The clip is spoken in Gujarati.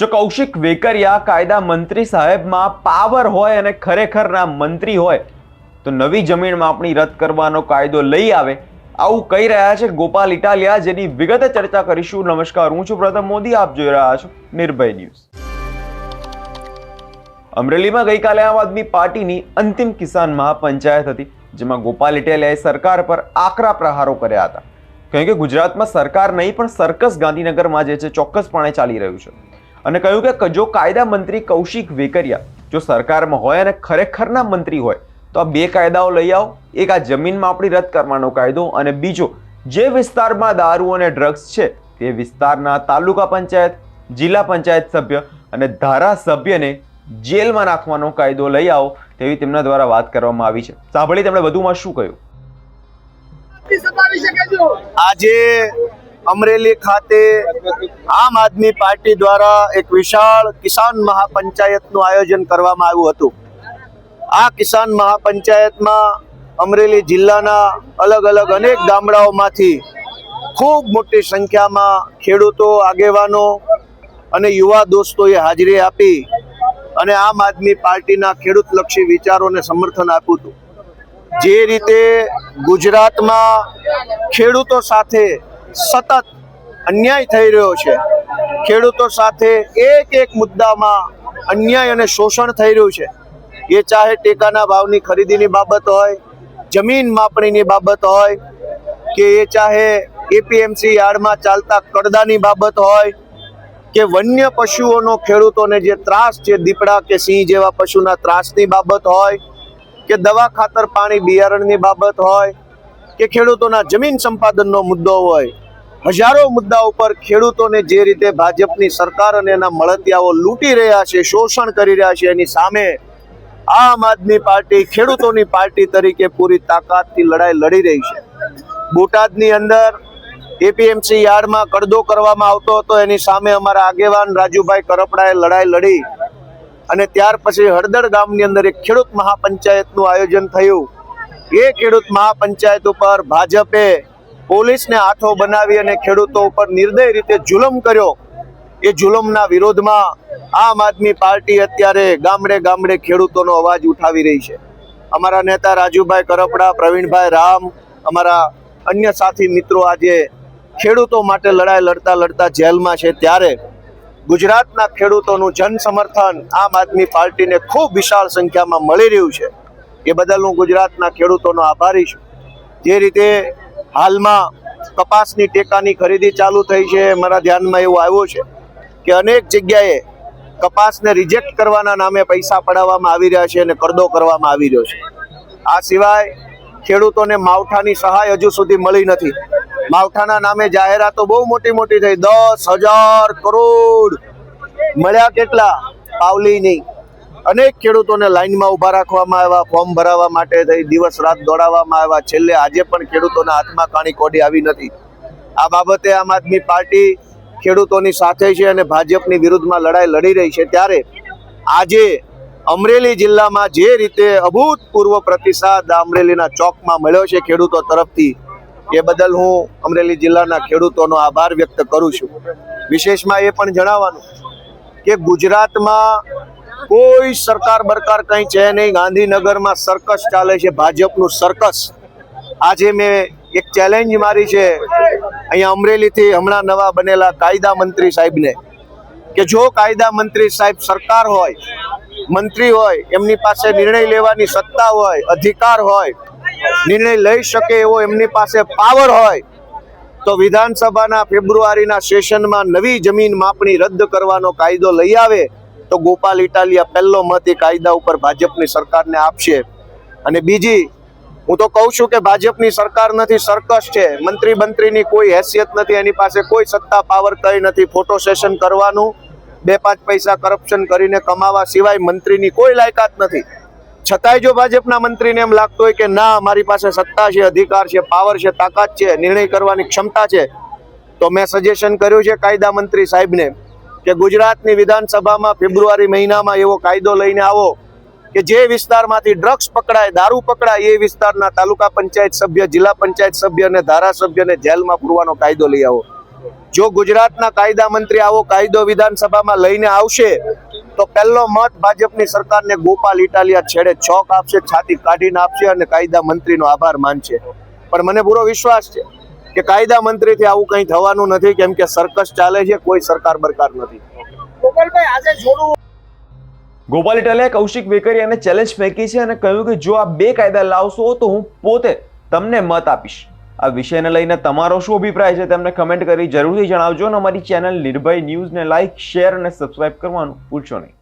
જો કૌશિક વેકરિયા કાયદા મંત્રી સાહેબમાં પાવર હોય અને ખરેખરના મંત્રી હોય, તો નવી જમીન માપણી રદ કરવાનો કાયદો લઈ આવે. આવું કહી રહ્યા છે ગોપાલ ઇટાલિયા, જેની વિગતે ચર્ચા કરીશું. નમસ્કાર, હું છું પ્રથમ મોદી. આપ જોઈ રહ્યા છો નિર્ભય ન્યૂઝ. અમરેલીમાં ગઈકાલે આમ આદમી પાર્ટીની અંતિમ કિસાન મહાપંચાયત હતી, જેમાં ગોપાલ ઇટાલિયાએ સરકાર પર આકરા પ્રહારો કર્યા હતા. કારણ કે ગુજરાતમાં સરકાર નહીં, પણ સર્કસ ગાંધીનગરમાં જે છે, ચોક્કસપણે ચાલી રહ્યું છે. અને કહ્યું કે જો કાયદા મંત્રી કૌશિક વેકરિયા જો સરકારમાં હોય અને ખરેખરના મંત્રી હોય તો આ બે કાયદાઓ લઈ આવો. એક આ જમીનમાં આપણી રદ કરવાનો કાયદો અને બીજો જે વિસ્તારમાં દારૂ અને ડ્રગ્સ છે તે વિસ્તારના તાલુકા પંચાયત જિલ્લા પંચાયત સભ્ય અને ધારાસભ્યને જેલમાં નાખવાનો કાયદો લઈ આવો તેવી તેમના દ્વારા વાત કરવામાં આવી છે. સાંભળી તેમણે વધુમાં શું કહ્યું? આજે અમરેલી ખાતે આમ આદમી પાર્ટી દ્વારા એક વિશાળ કિસાન મહાપંચાયતનું આયોજન કરવામાં આવ્યું હતું. આ કિસાન મહાપંચાયતમાં અમરેલી જિલ્લાના અલગ અલગ અનેક ગામડાઓમાંથી ખૂબ મોટી સંખ્યામાં ખેડૂતો, આગેવાનો અને યુવા દોસ્તોએ હાજરી આપી અને આમ આદમી પાર્ટીના ખેડૂતલક્ષી વિચારોને સમર્થન આપ્યું હતું. જે રીતે ગુજરાતમાં ખેડૂતો સાથે સતત અન્યાય થઈ રહ્યો છે. ખેડૂતો સાથે એક એક મુદ્દામાં અન્યાય અને શોષણ થઈ રહ્યું છે. એ ચાહે ટેકાના ભાવની ખરીદીની બાબત હોય, જમીન માપણીની બાબત હોય, કે એ ચાહે એપીએમસી યાર્ડમાં ચાલતા કડદાની બાબત હોય, કે વન્ય પશુઓનો ખેડૂતોને જે ત્રાસ છે દીપડા કે સિંહ જેવા પશુના ત્રાસની બાબત હોય, કે દવા ખાતર પાણી બિયારણની બાબત હોય, કે ખેડૂતોના જમીન સંપાદનનો મુદ્દો હોય હજારો મુદ્દાઓ પર ખેડૂતોને જે રીતે ભાજપની સરકાર અને એના મળતિયાઓ લૂંટી રહ્યા છે, શોષણ કરી રહ્યા છે, એની સામે આમ આદમી પાર્ટી ખેડૂતોની પાર્ટી તરીકે પૂરી તાકાતથી લડાઈ લડી રહી છે. બોટાદની અંદર એપીએમસી યાર્ડમાં કડદો કરવામાં આવતો હતો, એની સામે અમારા આગેવાન રાજુભાઈ કરપડાએ લડાઈ લડી અને ત્યાર પછી હળદર ગામની અંદર એક ખેડૂત મહાપંચાયતનું આયોજન થયું. એ ખેડૂત મહાપંચાયત ઉપર ભાજપે પોલીસને હાથો બનાવી અને ખેડૂતો ઉપર નિર્દય રીતે જુલમ કર્યો. એ જુલમના વિરોધમાં આમ આદમી પાર્ટી અત્યારે ગામડે ગામડે ખેડૂતોનો અવાજ ઉઠાવી રહી છે. અમારા નેતા રાજુભાઈ કરપડા, પ્રવીણભાઈ રામ, અમારા અન્ય સાથી મિત્રો આજે ખેડૂતો માટે લડાઈ લડતા લડતા જેલમાં છે ત્યારે ગુજરાતના ખેડૂતોનું જન સમર્થન આમ આદમી પાર્ટીને ખૂબ વિશાળ સંખ્યામાં મળી રહ્યું છે. એ બદલ હું ગુજરાતના ખેડૂતોનો આભારી છું. જે રીતે હાલમાં કપાસની ટેકાની ખરીદી ચાલુ થઈ છે. મારા ધ્યાનમાં એવું આવ્યું છે કે અનેક જગ્યાએ કપાસને રિજેક્ટ કરવાના નામે પૈસા પડાવવામાં આવી રહ્યા છે અને કરદો કરવામાં આવી રહ્યો છે. આ સિવાય ખેડૂતોને માવઠાની સહાય હજુ સુધી મળી નથી. માવઠાના નામે જાહેરાતો બહુ મોટી મોટી થઈ. દસ હજાર કરોડ મળ્યા કેટલા? પાવલી નહીં. અનેક ખેડૂતોને લાઈનમાં ઊભા રાખવામાં આવ્યા, ફોર્મ ભરાવવા માટે થઈ, દિવસ રાત દોડાવવામાં આવ્યા. છેલ્લે આજે પણ ખેડૂતોના હાથમાં કાણી કોડી આવી નથી. આ બાબતે આમ આદમી પાર્ટી ખેડૂતોની સાથે છે અને ભાજપની વિરુદ્ધમાં લડાઈ લડી રહી છે. ત્યારે આજે અમરેલી જિલ્લામાં જે રીતે અભૂતપૂર્વ પ્રતિસાદ અમરેલીના ચોકમાં મળ્યો છે ખેડૂતો તરફથી, એ બદલ હું અમરેલી જિલ્લાના ખેડૂતોનો આભાર વ્યક્ત કરું છું. વિશેષમાં એ પણ જણાવવાનું કે ગુજરાતમાં કોઈ સરકાર બરકાર કંઈ છે નહીં. ગાંધીનગરમાં સરકસ ચાલે છે, ભાજપનું સરકસ આજે મેં એક ચેલેન્જ મારી છે. અહીંયા અમરેલીથી હમણાં નવા બનેલા કાયદા મંત્રી સાહેબને કે જો કાયદા મંત્રી સાહેબ સરકાર હોય, મંત્રી હોય, એમની પાસે નિર્ણય લેવાની સત્તા હોય, અધિકાર હોય, નિર્ણય લઈ શકે એવો એમની પાસે પાવર હોય, તો વિધાનસભાના ફેબ્રુઆરીના સેશનમાં નવી જમીન માપણી રદ કરવાનો કાયદો લઈ આવે. તો ગોપાલ ઇટાલિયા પહેલો મત એ કાયદા ઉપર ભાજપની સરકારને આપશે. અને બીજી, હું તો કહું છું કે ભાજપની સરકાર નથી, સર્કસ છે. મંત્રી મંત્રીની કોઈ હેસિયત નથી, એની પાસે કોઈ સત્તા, પાવર કઈ નથી. ફોટો સેશન કરવાનું, બે પાંચ પૈસા કરપ્શન કરીને કમાવા સિવાય મંત્રીની કોઈ લાયકાત નથી. છતાંય જો ભાજપના મંત્રીને એમ લાગતું હોય કે ના, મારી પાસે સત્તા છે, અધિકાર છે, પાવર છે, તાકાત છે, નિર્ણય કરવાની ક્ષમતા છે, તો મેં સજેશન કર્યું છે કાયદા મંત્રી સાહેબને. કે ગુજરાતની વિધાનસભામાં ફેબ્રુઆરી મહિનામાં એવો કાયદો લઈને આવો કે જે વિસ્તારમાંથી ડ્રગ્સ પકડાય, દારૂ પકડાય, એ વિસ્તારના તાલુકા પંચાયત સભ્ય, જિલ્લા પંચાયત સભ્ય અને ધારાસભ્યને જેલમાં પૂરવાનો કાયદો લઈ આવો. જો ગુજરાતના કાયદા મંત્રી આવો, કાયદો વિધાનસભામાં લઈને આવશે, તો પહેલો મત ભાજપની સરકારને ગોપાલ ઇટાલિયા છેડે છોક આપશે, છાતી કાઢીને આપશે અને કાયદા મંત્રીનો આભાર માનશે. પણ મને પૂરો વિશ્વાસ છે. કે કાયદા મંત્રીથી આવું કંઈ થવાનું નથી કેમ કે સર્કસ ચાલે છે કોઈ સરકાર બરકાર નથી. ગોપાલભાઈ આજે છોડવું ગોપાલ ઇટાલિયા કૌશિક વેકરિયાને ચેલેન્જ ફેંકી છે અને કહ્યું કે જો આ બે કાયદા લાવશો તો હું પોતે તમને મત આપીશ. આ વિષયને લઈને તમારો શું અભિપ્રાય છે તેમને કમેન્ટ કરી જરૂરથી જણાવજો અને અમારી ચેનલ નિર્ભય ન્યૂઝને લાઇક શેર અને સબસ્ક્રાઇબ કરવાનું ભૂલશો નહીં.